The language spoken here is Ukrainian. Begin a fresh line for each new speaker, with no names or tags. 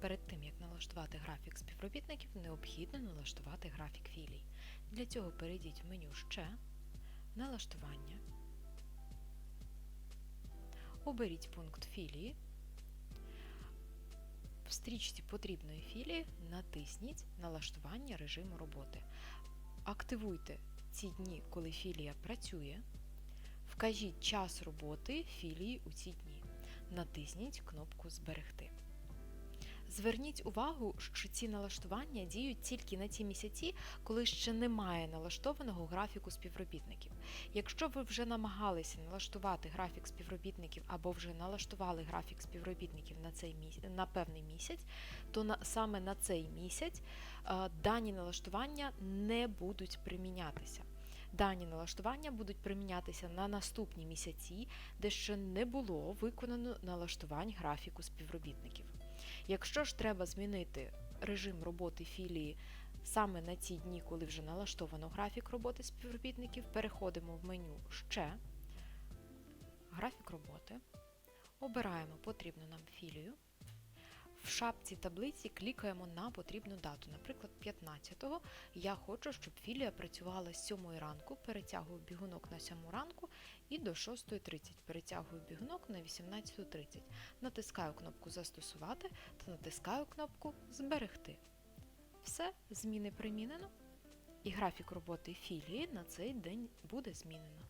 Перед тим, як налаштувати графік співробітників, необхідно налаштувати графік філій. Для цього перейдіть в меню Ще, Налаштування, оберіть пункт філії. В стрічці потрібної філії натисніть Налаштування режиму роботи. Активуйте ці дні, коли філія працює. Вкажіть час роботи філії у ці дні. Натисніть кнопку Зберегти. Зверніть увагу, що ці налаштування діють тільки на ті місяці, коли ще немає налаштованого графіку співробітників. Якщо ви вже намагалися налаштувати графік співробітників або вже налаштували графік співробітників на цей на певний місяць, то на, саме на цей місяць е, дані налаштування не будуть примінятися. Дані налаштування будуть примінятися на наступні місяці, де ще не було виконано налаштувань графіку співробітників. Якщо ж треба змінити режим роботи філії саме на ці дні, коли вже налаштовано графік роботи співробітників, переходимо в меню Ще, графік роботи, обираємо потрібну нам філію. В шапці таблиці клікаємо на потрібну дату, наприклад, 15-го. Я хочу, щоб філія працювала з 7 ранку, перетягую бігунок на 7 ранку і до 6.30 перетягую бігунок на 18.30. Натискаю кнопку Застосувати та натискаю кнопку Зберегти. Все, зміни примінено, і графік роботи філії на цей день буде змінено.